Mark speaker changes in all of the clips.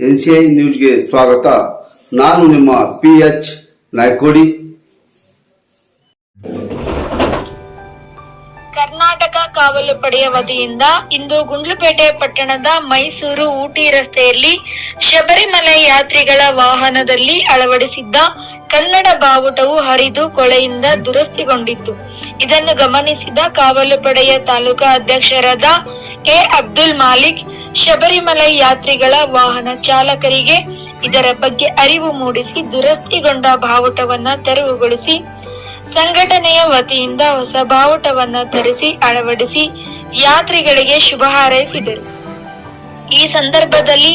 Speaker 1: NCI ನ್ಯೂಸ್ಗೆ ಸ್ವಾಗತ. ನಾನು ನಿಮ್ಮ ಪಿ ಎಚ್ ನಾಯ್ಕೋಡಿ.
Speaker 2: ಕರ್ನಾಟಕ ಕಾವಲು ಪಡೆಯ ವತಿಯಿಂದ ಇಂದು ಗುಂಡ್ಲುಪೇಟೆ ಪಟ್ಟಣದ ಮೈಸೂರು ಊಟಿ ರಸ್ತೆಯಲ್ಲಿ ಶಬರಿಮಲೆ ಯಾತ್ರಿಗಳ ವಾಹನದಲ್ಲಿ ಅಳವಡಿಸಿದ್ದ ಕನ್ನಡ ಬಾವುಟವು ಹರಿದು ಕೊಳೆಯಿಂದ ದುರಸ್ತಿಗೊಂಡಿತ್ತು. ಇದನ್ನು ಗಮನಿಸಿದ ಕಾವಲು ಪಡೆಯ ತಾಲೂಕಾ ಅಧ್ಯಕ್ಷರಾದ ಎ. ಅಬ್ದುಲ್ ಮಾಲಿಕ್ ಶಬರಿಮಲೆ ಯಾತ್ರಿಗಳ ವಾಹನ ಚಾಲಕರಿಗೆ ಇದರ ಬಗ್ಗೆ ಅರಿವು ಮೂಡಿಸಿ ದುರಸ್ತಿಗೊಂಡ ಬಾವುಟವನ್ನ ತೆರವುಗೊಳಿಸಿ ಸಂಘಟನೆಯ ವತಿಯಿಂದ ಹೊಸ ಬಾವುಟವನ್ನ ತರಿಸಿ ಅಳವಡಿಸಿ ಯಾತ್ರಿಗಳಿಗೆ ಶುಭ ಹಾರೈಸಿದರು. ಈ ಸಂದರ್ಭದಲ್ಲಿ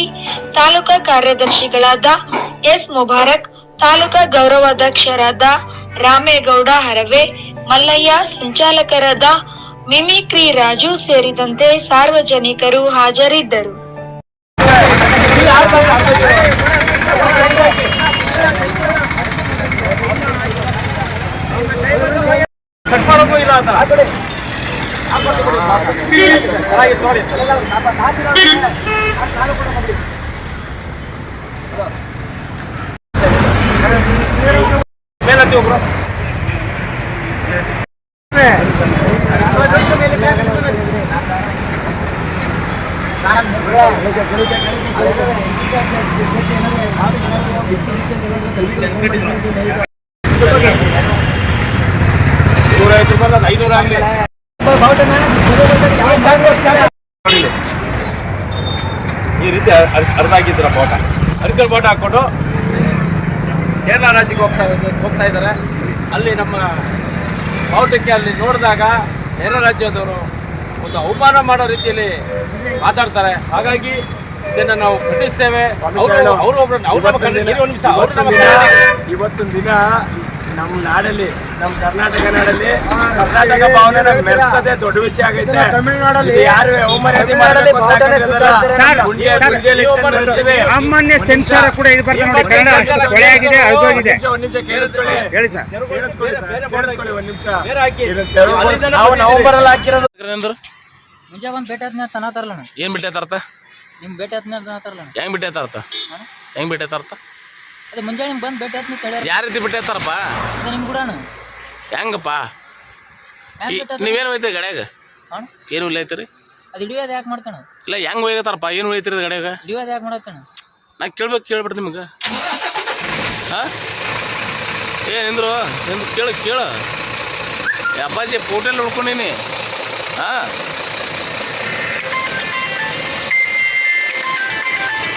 Speaker 2: ತಾಲೂಕಾ ಕಾರ್ಯದರ್ಶಿಗಳಾದ ಎಸ್ ಮುಬಾರಕ್, ತಾಲೂಕಾ ಗೌರವಾಧ್ಯಕ್ಷರಾದ ರಾಮೇಗೌಡ ಹರವೆ, ಮಲ್ಲಯ್ಯ ಸಂಚಾಲಕರಾದ ಮಿಮಿಕ್ರಿ ರಾಜು ಸೇರಿದಂತೆ ಸಾರ್ವಜನಿಕರು ಹಾಜರಿದ್ದರು.
Speaker 3: ಮೇಲತ್ತಿ ಐನೂರು ಈ ರೀತಿ ಅರ್ಧ ಆಗಿದ್ರ ಬೋಟ ಅರ್ಕಲ್ ಬೋಟ ಹಾಕ್ಕೊಂಡು ಕೇರಳ ರಾಜ್ಯಕ್ಕೆ ಹೋಗ್ತಾ ಹೋಗ್ತಾ ಇದ್ದಾರೆ. ಅಲ್ಲಿ ನಮ್ಮ ಬಾವುಟಕ್ಕೆ ಅಲ್ಲಿ ನೋಡಿದಾಗ ಕೇರಳ ರಾಜ್ಯದವರು ಒಂದು ಅವಮಾನ ಮಾಡೋ ರೀತಿಯಲ್ಲಿ ಮಾತಾಡ್ತಾರೆ. ಹಾಗಾಗಿ ಇದನ್ನ ನಾವು ಖಂಡಿಸ್ತೇವೆ. ಅವರು
Speaker 4: ಇವತ್ತೊಂದು ದಿನ ನಮ್ಮ ನಾಡಲ್ಲಿ ನಮ್ಮ ಕರ್ನಾಟಕ ನಾಡಲ್ಲಿ ಕರ್ನಾಟಕ ಭಾವನೆ ಮೆರೆಸೋದೇ ದೊಡ್ಡ ವಿಷಯ ಆಗೈತೆ. ಯಾರು ಅವಮರ್ಯಾದೆ ಮೆರೆಸ್ತೀವಿ.
Speaker 5: ಸಾಮಾನ್ಯ ಸೆನ್ಸಾರ್ ಕೂಡ ಇದು ಬರ್ತದೆ ನೋಡಿ
Speaker 4: ಒಂದ್
Speaker 5: ಕನ್ನಡ
Speaker 4: ನಿಮಿಷ,
Speaker 5: ಕೊಳೆ ಆಗಿದೆ ಅಳ್ದೋಗಿದೆ.
Speaker 4: ಒಂದ್ ನಿಮಿಷ, ಒಂದ್ ನಿಮಿಷ ಕೇಳಿಸ್ಕೊಳ್ಳಿ.
Speaker 5: ಹೇಳಿ ಸರ್.
Speaker 4: ಕೇಳಿಸ್ಕೊಳ್ಳಿ ಒಂದ್ ನಿಮಿಷ. ನಾವು ನವೆಂಬರ್ ಅಲ್ಲಿ ಹಾಕಿರೋದು.
Speaker 6: ಮುಂಜೆ ಬಂದು ಭೇಟಿ ಆದ್ನ ತನತಾರಲ್ಲ
Speaker 7: ಏನ್ ಬಿಟ್ಟೆ ಅರ್ಥ?
Speaker 6: ನಿಮ್ ಭೇಟಿ ಆದ್ನ ತನತಾರಲ್ಲ
Speaker 7: ಹೆಂಗ್ ಬಿಟ್ಟೆ ಅರ್ಥ? ಹೆಂಗ್ ಬಿಟ್ಟೆ ಅರ್ಥ?
Speaker 6: ಅದೇ ಮುಂಜಾನೆ ಬಂದು ಭೇಟಿ ಆದ್ನಿ ತಳ್ಯಾರ.
Speaker 7: ಯಾವ ರೀತಿ ಬಿಟ್ಟೆ ಅರ್ಥ
Speaker 6: ಅದೇ ನಿಮ್ಮ ಗುಡಾಣ
Speaker 7: ಹೆಂಗಪ್ಪ? ಈ-
Speaker 6: ಭೇಟಿ ಆದ್ನ?
Speaker 7: ನೀವೇನು ಒಯ್ತೀರಿ ಗಡ್ಯಾಗ?
Speaker 6: ಅಣ್ಣ
Speaker 7: ಏನು ಉಲ್ಲೈತಿರಿ
Speaker 6: ಅದು ಹಿಡಿಯೋದು ಯಾಕೆ ಮಾಡ್ತಾನ?
Speaker 7: ಇಲ್ಲ ಹೆಂಗೆ ಒಯ್ಯತಾರಪ್ಪ ಏನು ಒಯ್ತೀರಿ ಗಡ್ಯಾಗ?
Speaker 6: ಹಿಡಿಯೋದು ಯಾಕೆ ಮಾಡತ್ತಾನ
Speaker 7: ನಾ ಕೇಳ್ಬೇಕು ಕೇಳ್ಬಿಡ್ತು ನಿಮ್ಗೆ. ಹಾ? ಏ ನಿಂದ್ರು ನಿಂದ್ರು ಕೇಳು ಕೇಳು. ಏ ಅಪ್ಪಾಜಿ ಪೋಟೆಲ್ ನೋಡ್ಕೊಂಡೀನಿ. ಹಾ?